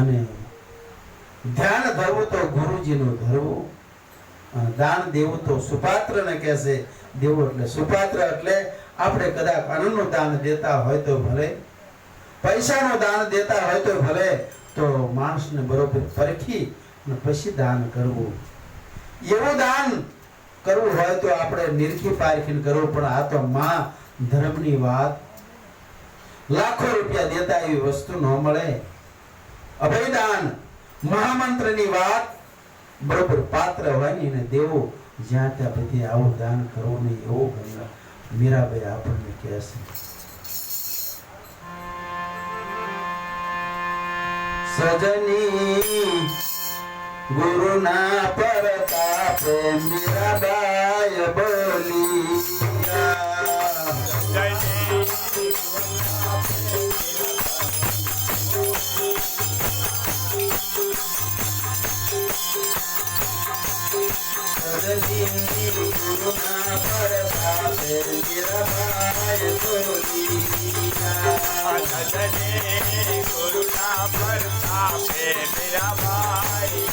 અને ધ્યાન ધરવું તો ગુરુજીનું ધરવું. દાન દેવું તો સુપાત્રને કહેશે દેવું એટલે સુપાત્ર એટલે આપણે કદાચ અન્નનું દાન દેતા હોય તો ભલે, પૈસાનું દાન દેતા હોય તો ભલે, તો માણસને બરોબર પરખી અને પછી દાન કરવું. એવું દાન કરવું હોય તો આપણે નિરખી પારખીને કરવું, પણ આ તો માં ધર્મની વાત. લાખો રૂપિયા દેતા એવી વસ્તુ ન મળે. અભયદાન, મહામંત્રની વાત, બરોબર, પાત્ર હોય ને દેવો જ્યાં ત્યાં બધી આવું દાન કરવું નહીં એવો ગંગા મીરાબાઈ આપણને કહે છે. સજની ગુરુના પરતાપે મીરાબાઈ બોલી સજની ગુરુના પરતાપે મીરાબાઈ બોલી અનંતને ગુરુના પ્રતાપે મેરા ભાઈ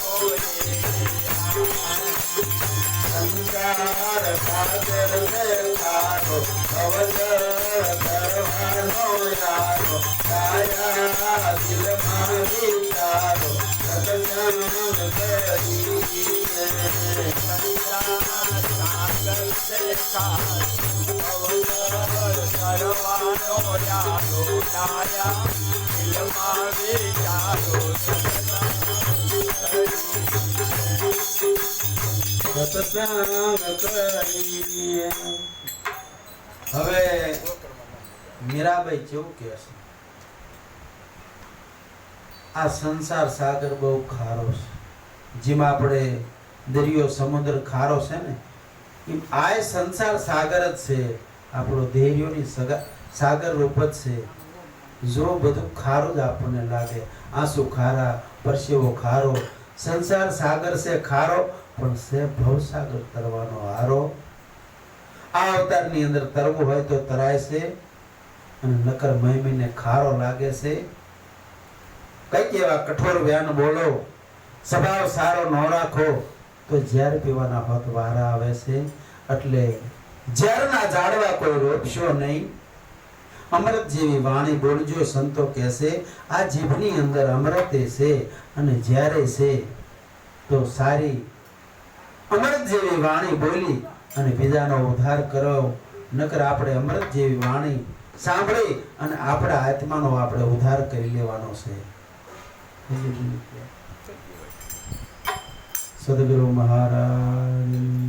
સંસાર સાગર દેખાડો અવજ કરવાનો યારો કાયા દિલમાં વિચારો સત્સંગ કરીને સાગર સે કરવાનો યારો ડાયા દિલમાં વિચારો સત્સંગ કરીને હવે મીરાબાઈ કેવું કહે છે? આ સંસાર સાગર બહુ ખારો છે. જેમાં આપણે દરિયો, સમુદ્ર, ખારો છે ને, એમ આ સંસાર સાગર જ છે. આપણો ધૈર્યોની સગા, સાગર રૂપ જ છે. જો બધું ખારું જ આપણને લાગે. આંસુ ખારા, પરસેવો ખારો. સંસાર સાગર છે ખારો, પણ છે ભવસાગર તરવાનો હારો. આ અવતારની અંદર તરવું હોય તો તરાય છે અને નકર મહિમીને ખારો લાગે છે. કંઈક એવા કઠોર વ્યાન બોલો. સ્વભાવ સારો ન રાખો. તો ઝેર પીવાના હોત વારા આવે છે. એટલે ઝેરના ઝાડવા કોઈ રોપશો નહીં. અમૃત જેવી વાણી બોલજો, સંતો કહેશે, આ જીભની અંદર અમૃતે છે અને જ્યારે છે. તો સારી અમૃત જેવી વાણી બોલી અને બીજાનો ઉદ્ધાર કરો. નકર આપણે અમૃત જેવી વાણી સાંભળી અને આપણા આત્માનો આપણે ઉદ્ધાર કરી લેવાનો છે. સદગુરુ મહારાજ